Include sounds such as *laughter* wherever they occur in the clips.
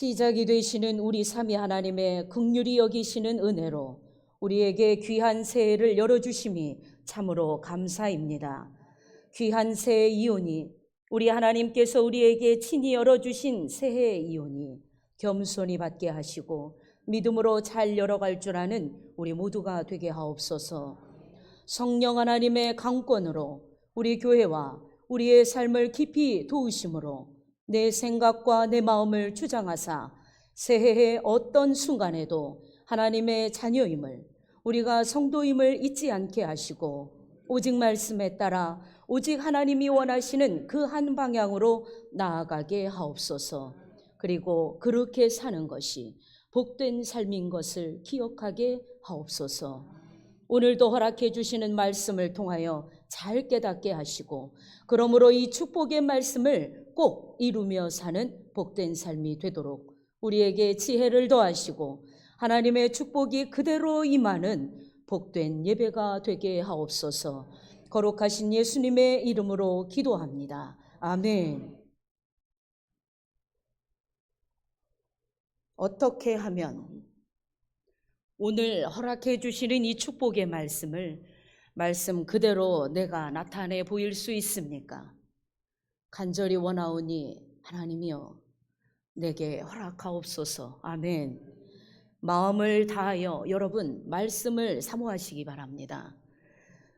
시작이 되시는 우리 삼위 하나님의 극률이 여기시는 은혜로 우리에게 귀한 새해를 열어주심이 참으로 감사입니다. 귀한 새해 이온이 우리 하나님께서 우리에게 친히 열어주신 새해 이온이 겸손히 받게 하시고 믿음으로 잘 열어갈 줄 아는 우리 모두가 되게 하옵소서. 성령 하나님의 강권으로 우리 교회와 우리의 삶을 깊이 도우심으로 내 생각과 내 마음을 주장하사 새해의 어떤 순간에도 하나님의 자녀임을 우리가 성도임을 잊지 않게 하시고 오직 말씀에 따라 오직 하나님이 원하시는 그 한 방향으로 나아가게 하옵소서. 그리고 그렇게 사는 것이 복된 삶인 것을 기억하게 하옵소서. 오늘도 허락해 주시는 말씀을 통하여 잘 깨닫게 하시고 그러므로 이 축복의 말씀을 꼭 이루며 사는 복된 삶이 되도록 우리에게 지혜를 더하시고 하나님의 축복이 그대로 임하는 복된 예배가 되게 하옵소서. 거룩하신 예수님의 이름으로 기도합니다. 아멘. 어떻게 하면 오늘 허락해 주시는 이 축복의 말씀을 말씀 그대로 내가 나타내 보일 수 있습니까? 간절히 원하오니 하나님이여 내게 허락하옵소서. 아멘. 마음을 다하여 여러분 말씀을 사모하시기 바랍니다.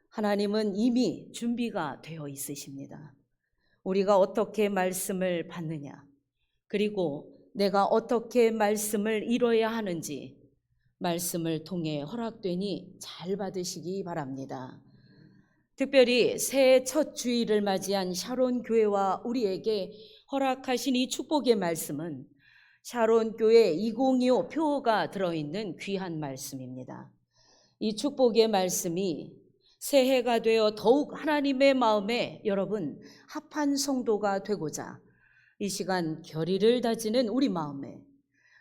하나님은 이미 준비가 되어 있으십니다. 우리가 어떻게 말씀을 받느냐, 그리고 내가 어떻게 말씀을 이뤄야 하는지 말씀을 통해 허락되니 잘 받으시기 바랍니다. 특별히 새해 첫 주일을 맞이한 샤론 교회와 우리에게 허락하신 이 축복의 말씀은 샤론 교회 2025 표가 들어있는 귀한 말씀입니다. 이 축복의 말씀이 새해가 되어 더욱 하나님의 마음에 여러분 합한 성도가 되고자 이 시간 결의를 다지는 우리 마음에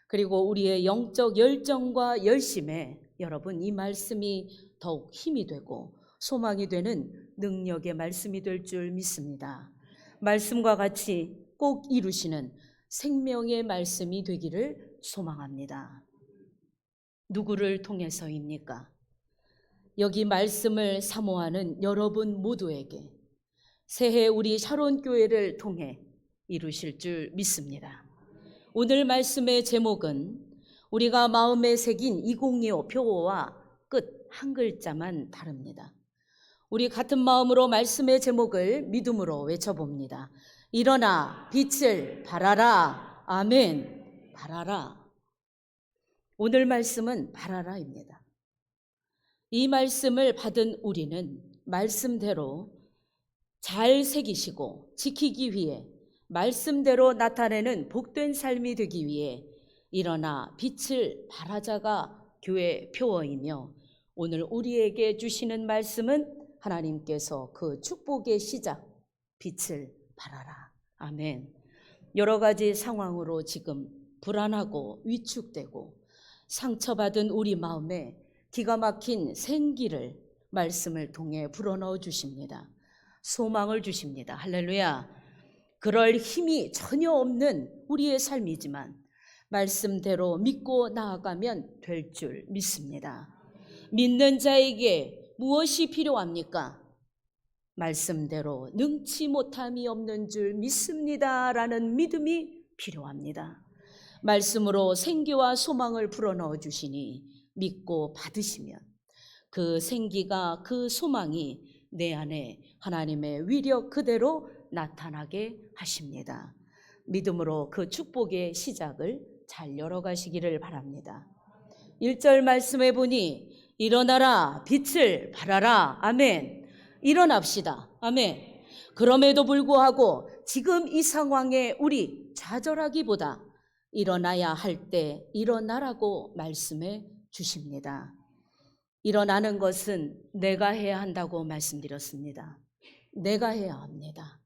그리고 우리의 영적 열정과 열심에 여러분 이 말씀이 더욱 힘이 되고 소망이 되는 능력의 말씀이 될 줄 믿습니다. 말씀과 같이 꼭 이루시는 생명의 말씀이 되기를 소망합니다. 누구를 통해서입니까? 여기 말씀을 사모하는 여러분 모두에게 새해 우리 샤론 교회를 통해 이루실 줄 믿습니다. 오늘 말씀의 제목은 우리가 마음에 새긴 2025 표어와 끝 한 글자만 다릅니다. 우리 같은 마음으로 말씀의 제목을 믿음으로 외쳐봅니다. 일어나 빛을 발하라. 아멘. 발하라. 오늘 말씀은 발하라입니다. 이 말씀을 받은 우리는 말씀대로 잘 새기시고 지키기 위해 말씀대로 나타내는 복된 삶이 되기 위해 일어나 빛을 발하자가 교회 표어이며 오늘 우리에게 주시는 말씀은 하나님께서 그 축복의 시작, 빛을 발하라. 아멘. 여러 가지 상황으로 지금 불안하고 위축되고 상처받은 우리 마음에 기가 막힌 생기를 말씀을 통해 불어넣어 주십니다. 소망을 주십니다. 할렐루야. 그럴 힘이 전혀 없는 우리의 삶이지만 말씀대로 믿고 나아가면 될 줄 믿습니다. 믿는 자에게 무엇이 필요합니까? 말씀대로 능치 못함이 없는 줄 믿습니다 라는 믿음이 필요합니다. 말씀으로 생기와 소망을 불어넣어 주시니 믿고 받으시면 그 생기가 그 소망이 내 안에 하나님의 위력 그대로 나타나게 하십니다. 믿음으로 그 축복의 시작을 잘 열어가시기를 바랍니다. 1절 말씀해 보니 일어나라 빛을 발하라 아멘 일어납시다 아멘 그럼에도 불구하고 지금 이 상황에 우리 좌절하기보다 일어나야 할 때 일어나라고 말씀해 주십니다. 일어나는 것은 내가 해야 한다고 말씀드렸습니다. 내가 해야 합니다.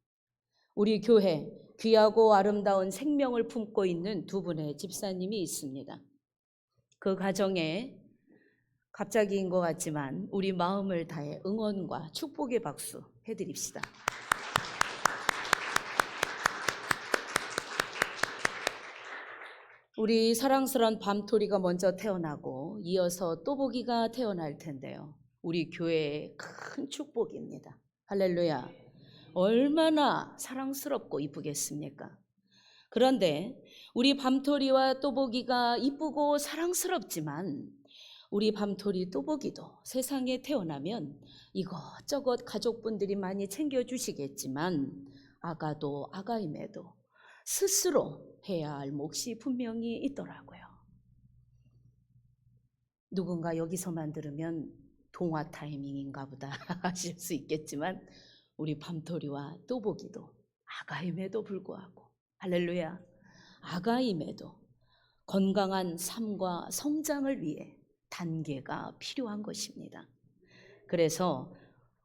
우리 교회 귀하고 아름다운 생명을 품고 있는 두 분의 집사님이 있습니다. 그 가정에 갑자기인 것 같지만 우리 마음을 다해 응원과 축복의 박수 해드립시다. 우리 사랑스러운 밤토리가 먼저 태어나고 이어서 또보기가 태어날 텐데요. 우리 교회의 큰 축복입니다. 할렐루야. 얼마나 사랑스럽고 이쁘겠습니까? 그런데 우리 밤토리와 또보기가 이쁘고 사랑스럽지만 우리 밤토리 또보기도 세상에 태어나면 이것저것 가족분들이 많이 챙겨주시겠지만 아가도 아가임에도 스스로 해야 할 몫이 분명히 있더라고요. 누군가 여기서만 들으면 동화 타이밍인가 보다 *laughs* 하실 수 있겠지만 우리 밤토리와 또보기도 아가임에도 불구하고 할렐루야 아가임에도 건강한 삶과 성장을 위해 단계가 필요한 것입니다. 그래서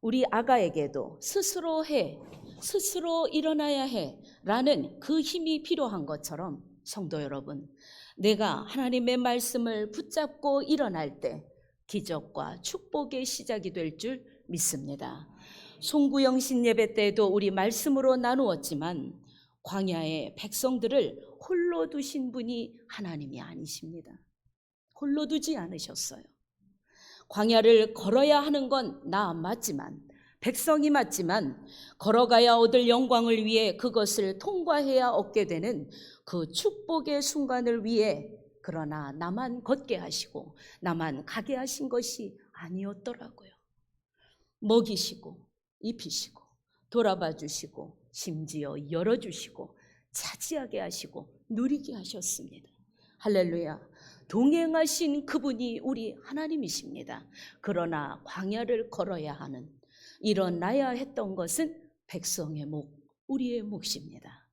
우리 아가에게도 스스로 해, 스스로 일어나야 해 라는 그 힘이 필요한 것처럼 성도 여러분, 내가 하나님의 말씀을 붙잡고 일어날 때 기적과 축복의 시작이 될 줄 믿습니다. 송구영신 예배 때도 우리 말씀으로 나누었지만 광야의 백성들을 홀로 두신 분이 하나님이 아니십니다. 홀로 두지 않으셨어요. 광야를 걸어야 하는 건 나 맞지만 백성이 맞지만 걸어가야 얻을 영광을 위해 그것을 통과해야 얻게 되는 그 축복의 순간을 위해 그러나 나만 걷게 하시고 나만 가게 하신 것이 아니었더라고요. 먹이시고 입히시고 돌아봐 주시고 심지어 열어 주시고 차지하게 하시고 누리게 하셨습니다. 할렐루야. 동행하신 그분이 우리 하나님이십니다. 그러나 광야를 걸어야 하는 일어나야 했던 것은 백성의 목, 우리의 몫입니다.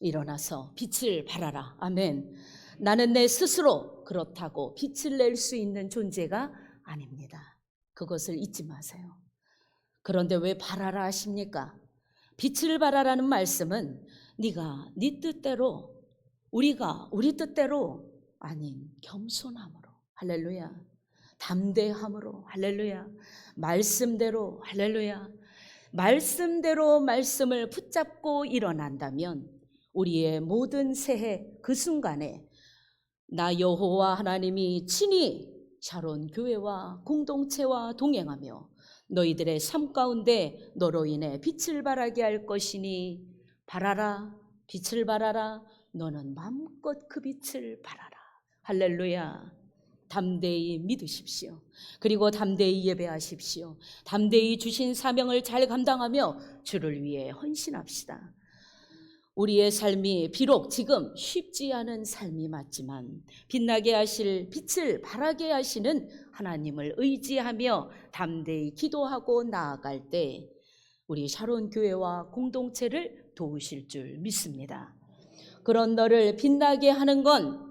일어나서 빛을 발하라. 아멘. 나는 내 스스로 그렇다고 빛을 낼 수 있는 존재가 아닙니다. 그것을 잊지 마세요. 그런데 왜 발하라 하십니까? 빛을 발하라는 말씀은 네가 네 뜻대로 우리가 우리 뜻대로 아닌 겸손함으로 할렐루야. 담대함으로 할렐루야. 말씀대로 할렐루야. 말씀대로 말씀을 붙잡고 일어난다면 우리의 모든 새해 그 순간에 나 여호와 하나님이 친히 샤론 교회와 공동체와 동행하며 너희들의 삶 가운데 너로 인해 빛을 발하게 할 것이니 발하라 빛을 발하라 너는 마음껏 그 빛을 발하라. 할렐루야. 담대히 믿으십시오. 그리고 담대히 예배하십시오. 담대히 주신 사명을 잘 감당하며 주를 위해 헌신합시다. 우리의 삶이 비록 지금 쉽지 않은 삶이 맞지만 빛나게 하실 빛을 발하게 하시는 하나님을 의지하며 담대히 기도하고 나아갈 때 우리 샤론 교회와 공동체를 도우실 줄 믿습니다. 그런 너를 빛나게 하는 건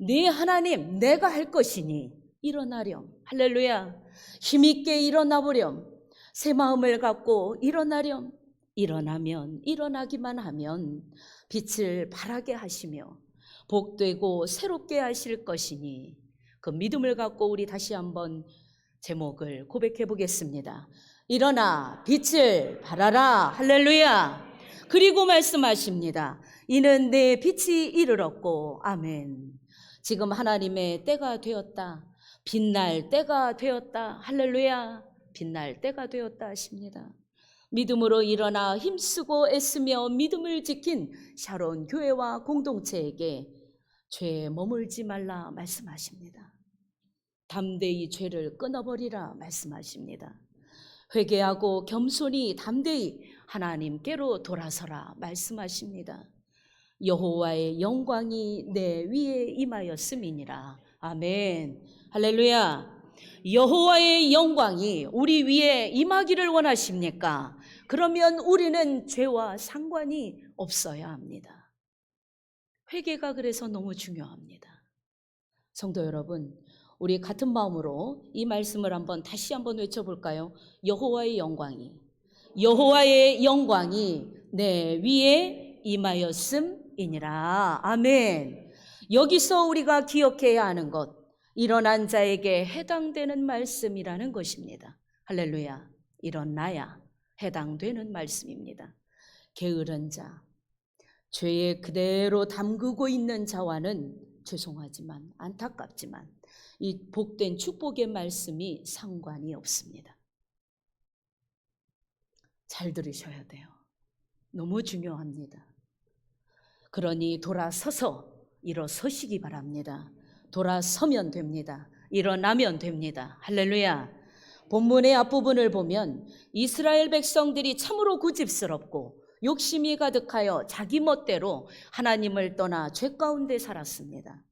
네 하나님 내가 할 것이니 일어나렴. 할렐루야. 힘있게 일어나 보렴. 새 마음을 갖고 일어나렴. 일어나면 일어나기만 하면 빛을 발하게 하시며 복되고 새롭게 하실 것이니 그 믿음을 갖고 우리 다시 한번 제목을 고백해 보겠습니다. 일어나 빛을 발하라 할렐루야. 그리고 말씀하십니다. 이는 내 빛이 이르렀고 아멘. 지금 하나님의 때가 되었다. 빛날 때가 되었다. 할렐루야. 빛날 때가 되었다 하십니다. 믿음으로 일어나 힘쓰고 애쓰며 믿음을 지킨 샤론 교회와 공동체에게 죄에 머물지 말라 말씀하십니다. 담대히 죄를 끊어버리라 말씀하십니다. 회개하고 겸손히 담대히 하나님께로 돌아서라 말씀하십니다. 여호와의 영광이 내 위에 임하였음이니라. 아멘. 할렐루야. 여호와의 영광이 우리 위에 임하기를 원하십니까? 그러면 우리는 죄와 상관이 없어야 합니다. 회개가 그래서 너무 중요합니다. 성도 여러분, 우리 같은 마음으로 이 말씀을 한번 다시 한번 외쳐볼까요? 여호와의 영광이 여호와의 영광이 내 위에 임하였음이니라. 아멘. 여기서 우리가 기억해야 하는 것, 일어난 자에게 해당되는 말씀이라는 것입니다. 할렐루야. 일어나야 해당되는 말씀입니다. 게으른 자, 죄에 그대로 담그고 있는 자와는 죄송하지만 안타깝지만 이 복된 축복의 말씀이 상관이 없습니다. 잘 들으셔야 돼요. 너무 중요합니다. 그러니 돌아서서 일어서시기 바랍니다. 돌아서면 됩니다. 일어나면 됩니다. 할렐루야. 본문의 앞부분을 보면 이스라엘 백성들이 참으로 고집스럽고 욕심이 가득하여 자기 멋대로 하나님을 떠나 죄 가운데 살았습니다.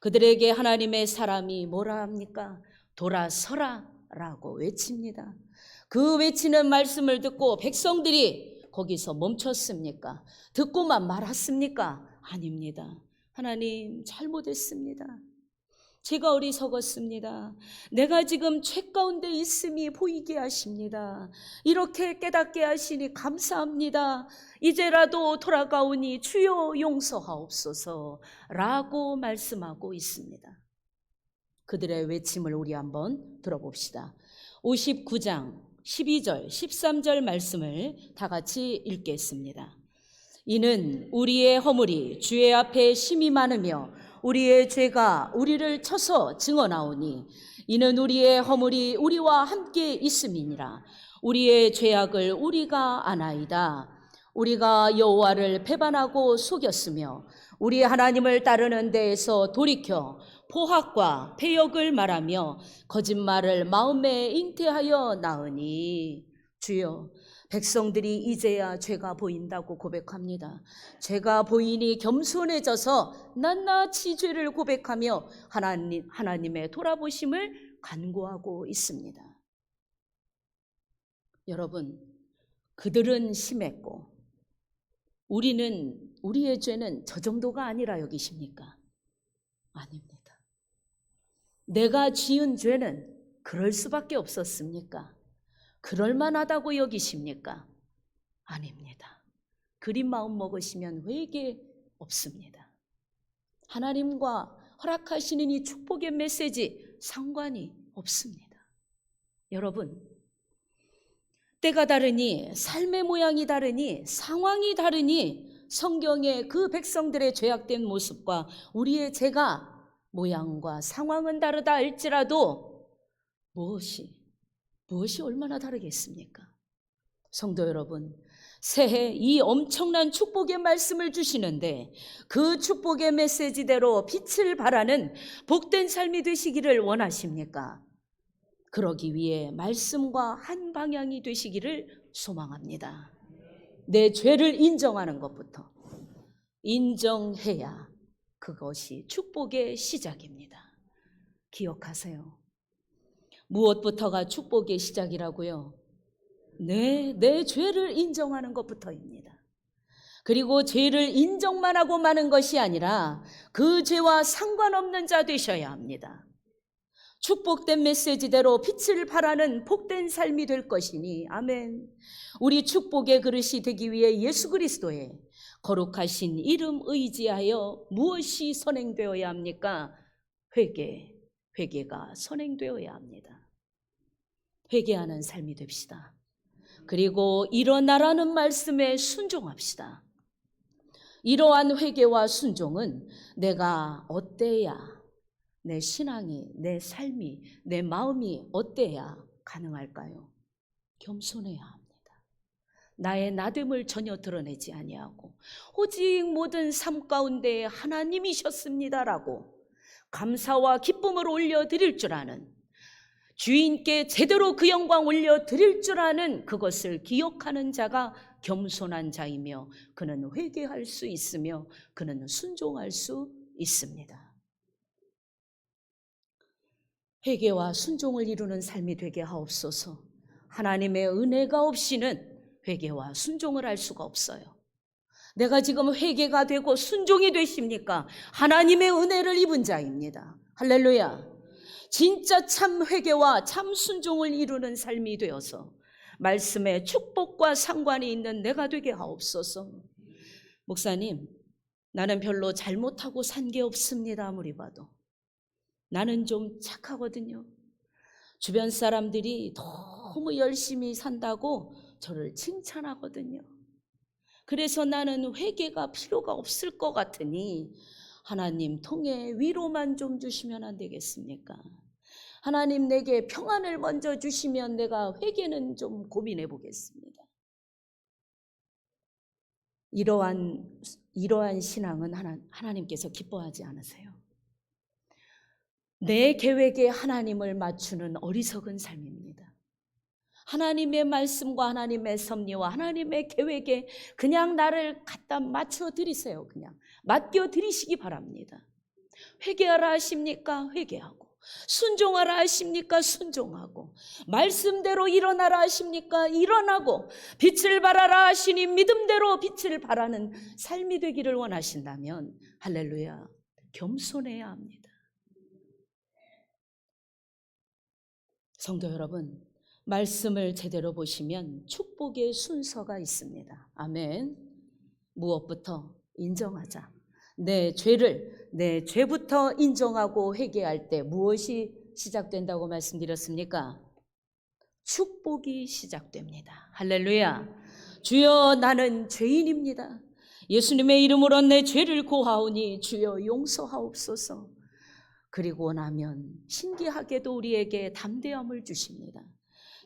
그들에게 하나님의 사람이 뭐라 합니까? 돌아서라 라고 외칩니다. 그 외치는 말씀을 듣고 백성들이 거기서 멈췄습니까? 듣고만 말았습니까? 아닙니다. 하나님 잘못했습니다. 제가 어리석었습니다. 내가 지금 죄 가운데 있음이 보이게 하십니다. 이렇게 깨닫게 하시니 감사합니다. 이제라도 돌아가오니 주여 용서하옵소서 라고 말씀하고 있습니다. 그들의 외침을 우리 한번 들어봅시다. 59장 12절, 13절 말씀을 다 같이 읽겠습니다. 이는 우리의 허물이 주의 앞에 심이 많으며 우리의 죄가 우리를 쳐서 증언하오니 이는 우리의 허물이 우리와 함께 있음이니라 우리의 죄악을 우리가 아나이다 우리가 여호와를 배반하고 속였으며 우리 하나님을 따르는 데에서 돌이켜 포학과 폐역을 말하며 거짓말을 마음에 잉태하여 나으니 주여 백성들이 이제야 죄가 보인다고 고백합니다. 죄가 보이니 겸손해져서 낱낱이 죄를 고백하며 하나님, 하나님의 돌아보심을 간구하고 있습니다. 여러분, 그들은 심했고, 우리는, 우리의 죄는 저 정도가 아니라 여기십니까? 아닙니다. 내가 지은 죄는 그럴 수밖에 없었습니까? 그럴 만하다고 여기십니까? 아닙니다. 그린 마음 먹으시면 회개 없습니다. 하나님과 허락하시는 이 축복의 메시지 상관이 없습니다. 여러분, 때가 다르니 삶의 모양이 다르니 상황이 다르니 성경의 그 백성들의 죄악된 모습과 우리의 죄가 모양과 상황은 다르다 할지라도 무엇이 무엇이 얼마나 다르겠습니까? 성도 여러분, 새해 이 엄청난 축복의 말씀을 주시는데 그 축복의 메시지대로 빛을 발하는 복된 삶이 되시기를 원하십니까? 그러기 위해 말씀과 한 방향이 되시기를 소망합니다. 내 죄를 인정하는 것부터 인정해야 그것이 축복의 시작입니다. 기억하세요. 무엇부터가 축복의 시작이라고요? 네, 내 죄를 인정하는 것부터입니다. 그리고 죄를 인정만 하고 마는 것이 아니라 그 죄와 상관없는 자 되셔야 합니다. 축복된 메시지대로 빛을 발하는 복된 삶이 될 것이니, 아멘. 우리 축복의 그릇이 되기 위해 예수 그리스도의 거룩하신 이름 의지하여 무엇이 선행되어야 합니까? 회개, 회개가 선행되어야 합니다. 회개하는 삶이 됩시다. 그리고 일어나라는 말씀에 순종합시다. 이러한 회개와 순종은 내가 어때야 내 신앙이, 내 삶이, 내 마음이 어때야 가능할까요? 겸손해야 합니다. 나의 나됨을 전혀 드러내지 아니하고 오직 모든 삶 가운데 하나님이셨습니다라고 감사와 기쁨을 올려 드릴 줄 아는 주인께 제대로 그 영광 올려 드릴 줄 아는 그것을 기억하는 자가 겸손한 자이며 그는 회개할 수 있으며 그는 순종할 수 있습니다. 회개와 순종을 이루는 삶이 되게 하옵소서. 하나님의 은혜가 없이는 회개와 순종을 할 수가 없어요. 내가 지금 회개가 되고 순종이 되십니까? 하나님의 은혜를 입은 자입니다. 할렐루야. 진짜 참 회개와 참 순종을 이루는 삶이 되어서 말씀의 축복과 상관이 있는 내가 되게 하옵소서. 목사님, 나는 별로 잘못하고 산 게 없습니다. 아무리 봐도. 나는 좀 착하거든요. 주변 사람들이 너무 열심히 산다고 저를 칭찬하거든요. 그래서 나는 회개가 필요가 없을 것 같으니 하나님 통해 위로만 좀 주시면 안 되겠습니까? 하나님 내게 평안을 먼저 주시면 내가 회개는 좀 고민해 보겠습니다. 이러한 이러한 신앙은 하나, 하나님께서 기뻐하지 않으세요. 내 계획에 하나님을 맞추는 어리석은 삶입니다. 하나님의 말씀과 하나님의 섭리와 하나님의 계획에 그냥 나를 갖다 맞춰 드리세요. 그냥 맡겨 드리시기 바랍니다. 회개하라 하십니까? 회개하고 순종하라 하십니까? 순종하고 말씀대로 일어나라 하십니까? 일어나고 빛을 발하라 하시니 믿음대로 빛을 발하는 삶이 되기를 원하신다면 할렐루야 겸손해야 합니다. 성도 여러분 말씀을 제대로 보시면 축복의 순서가 있습니다. 아멘. 무엇부터 인정하자. 내 죄를 내 죄부터 인정하고 회개할 때 무엇이 시작된다고 말씀드렸습니까? 축복이 시작됩니다. 할렐루야. 주여 나는 죄인입니다. 예수님의 이름으로 내 죄를 고하오니 주여 용서하옵소서. 그리고 나면 신기하게도 우리에게 담대함을 주십니다.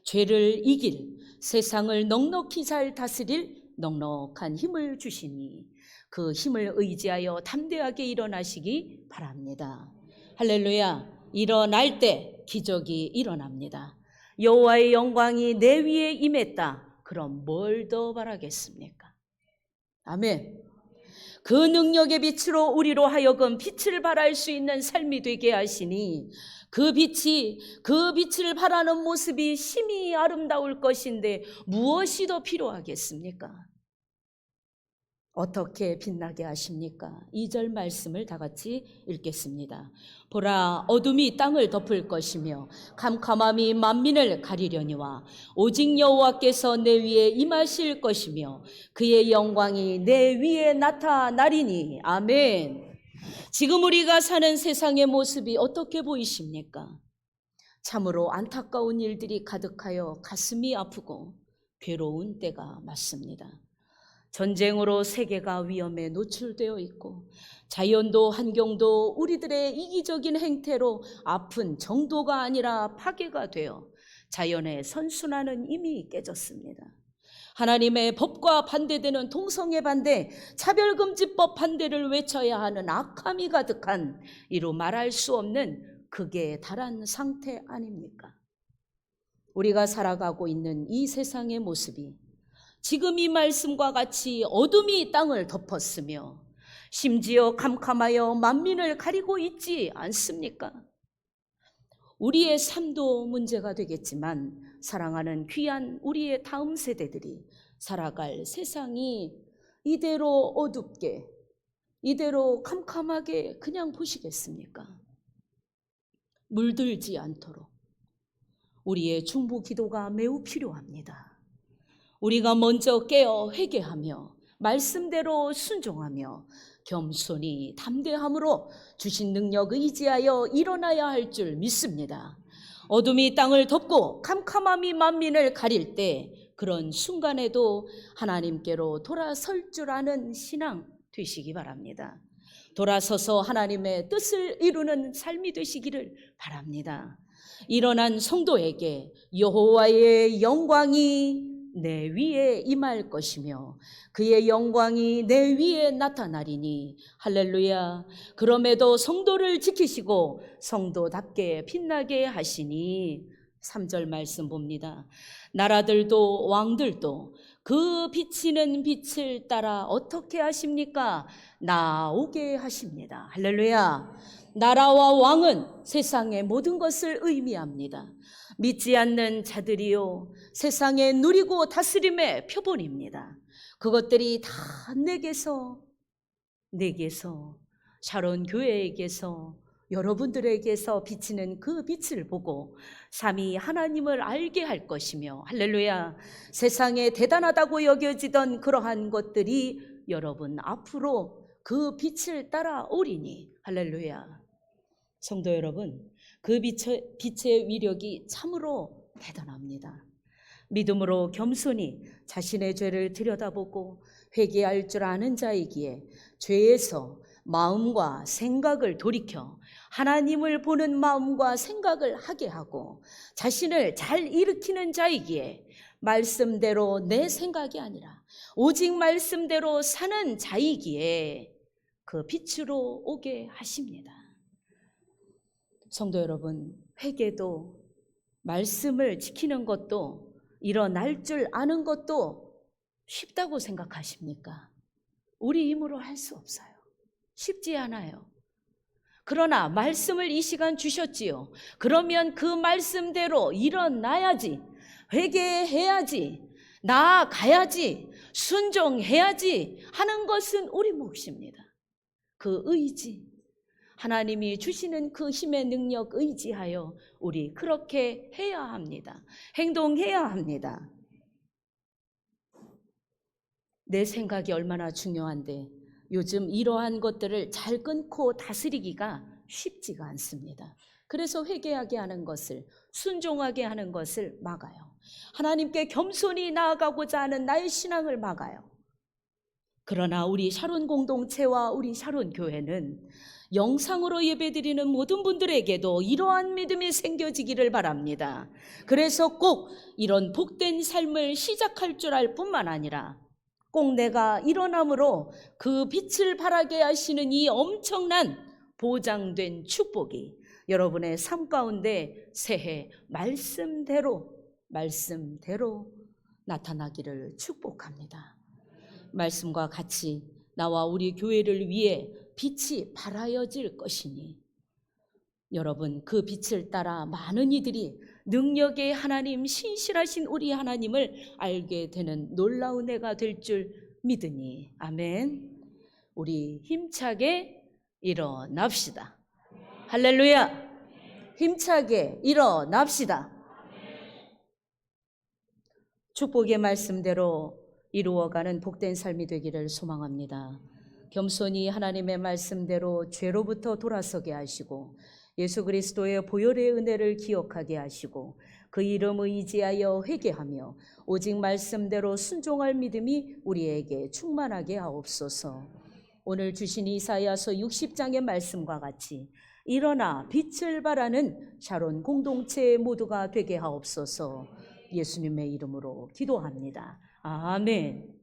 죄를 이길 세상을 넉넉히 잘 다스릴 넉넉한 힘을 주시니 그 힘을 의지하여 담대하게 일어나시기 바랍니다. 할렐루야. 일어날 때 기적이 일어납니다. 여호와의 영광이 내 위에 임했다. 그럼 뭘 더 바라겠습니까? 아멘. 그 능력의 빛으로 우리로 하여금 빛을 발할 수 있는 삶이 되게 하시니 그 빛이 그 빛을 발하는 모습이 심히 아름다울 것인데 무엇이 더 필요하겠습니까? 어떻게 빛나게 하십니까? 2절 말씀을 다 같이 읽겠습니다. 보라 어둠이 땅을 덮을 것이며 캄캄함이 만민을 가리려니와 오직 여호와께서 내 위에 임하실 것이며 그의 영광이 내 위에 나타나리니 아멘. 지금 우리가 사는 세상의 모습이 어떻게 보이십니까? 참으로 안타까운 일들이 가득하여 가슴이 아프고 괴로운 때가 맞습니다. 전쟁으로 세계가 위험에 노출되어 있고 자연도 환경도 우리들의 이기적인 행태로 아픈 정도가 아니라 파괴가 되어 자연의 선순환은 이미 깨졌습니다. 하나님의 법과 반대되는 동성애 반대, 차별금지법 반대를 외쳐야 하는 악함이 가득한 이루 말할 수 없는 극에 달한 상태 아닙니까? 우리가 살아가고 있는 이 세상의 모습이 지금 이 말씀과 같이 어둠이 땅을 덮었으며 심지어 캄캄하여 만민을 가리고 있지 않습니까? 우리의 삶도 문제가 되겠지만 사랑하는 귀한 우리의 다음 세대들이 살아갈 세상이 이대로 어둡게 이대로 캄캄하게 그냥 보시겠습니까? 물들지 않도록 우리의 중보 기도가 매우 필요합니다. 우리가 먼저 깨어 회개하며 말씀대로 순종하며 겸손히 담대함으로 주신 능력 의지하여 일어나야 할 줄 믿습니다. 어둠이 땅을 덮고 캄캄함이 만민을 가릴 때 그런 순간에도 하나님께로 돌아설 줄 아는 신앙 되시기 바랍니다. 돌아서서 하나님의 뜻을 이루는 삶이 되시기를 바랍니다. 일어난 성도에게 여호와의 영광이 내 위에 임할 것이며 그의 영광이 내 위에 나타나리니. 할렐루야. 그럼에도 성도를 지키시고 성도답게 빛나게 하시니. 3절 말씀 봅니다. 나라들도 왕들도 그 비치는 빛을 따라 어떻게 하십니까? 나오게 하십니다. 할렐루야. 나라와 왕은 세상의 모든 것을 의미합니다 믿지 않는 자들이요 세상에 누리고 다스림의 표본입니다. 그것들이 다 내게서 내게서 샤론 교회에게서 여러분들에게서 비치는 그 빛을 보고 삼위 하나님을 알게 할 것이며 할렐루야 세상에 대단하다고 여겨지던 그러한 것들이 여러분 앞으로 그 빛을 따라오리니 할렐루야 성도 여러분 그 빛의, 빛의 위력이 참으로 대단합니다. 믿음으로 겸손히 자신의 죄를 들여다보고 회개할 줄 아는 자이기에 죄에서 마음과 생각을 돌이켜 하나님을 보는 마음과 생각을 하게 하고 자신을 잘 일으키는 자이기에 말씀대로 내 생각이 아니라 오직 말씀대로 사는 자이기에 그 빛으로 오게 하십니다. 성도 여러분, 회개도 말씀을 지키는 것도 일어날 줄 아는 것도 쉽다고 생각하십니까? 우리 힘으로 할 수 없어요. 쉽지 않아요. 그러나 말씀을 이 시간 주셨지요. 그러면 그 말씀대로 일어나야지. 회개해야지. 나아가야지. 순종해야지. 하는 것은 우리 몫입니다. 그 의지. 하나님이 주시는 그 힘의 능력 의지하여 우리 그렇게 해야 합니다. 행동해야 합니다. 내 생각이 얼마나 중요한데 요즘 이러한 것들을 잘 끊고 다스리기가 쉽지가 않습니다. 그래서 회개하게 하는 것을 순종하게 하는 것을 막아요. 하나님께 겸손히 나아가고자 하는 나의 신앙을 막아요. 그러나 우리 샤론 공동체와 우리 샤론 교회는 영상으로 예배드리는 모든 분들에게도 이러한 믿음이 생겨지기를 바랍니다. 그래서 꼭 이런 복된 삶을 시작할 줄 알 뿐만 아니라 꼭 내가 일어남으로 그 빛을 발하게 하시는 이 엄청난 보장된 축복이 여러분의 삶 가운데 새해 말씀대로 말씀대로 나타나기를 축복합니다. 말씀과 같이 나와 우리 교회를 위해 빛이 발하여질 것이니 여러분 그 빛을 따라 많은 이들이 능력의 하나님 신실하신 우리 하나님을 알게 되는 놀라운 해가 될 줄 믿으니 아멘. 우리 힘차게 일어납시다. 할렐루야. 힘차게 일어납시다. 축복의 말씀대로 이루어가는 복된 삶이 되기를 소망합니다. 겸손히 하나님의 말씀대로 죄로부터 돌아서게 하시고 예수 그리스도의 보혈의 은혜를 기억하게 하시고 그 이름 의지하여 회개하며 오직 말씀대로 순종할 믿음이 우리에게 충만하게 하옵소서. 오늘 주신 이사야서 60장의 말씀과 같이 일어나 빛을 발하는 샤론 공동체 모두가 되게 하옵소서. 예수님의 이름으로 기도합니다. 아멘.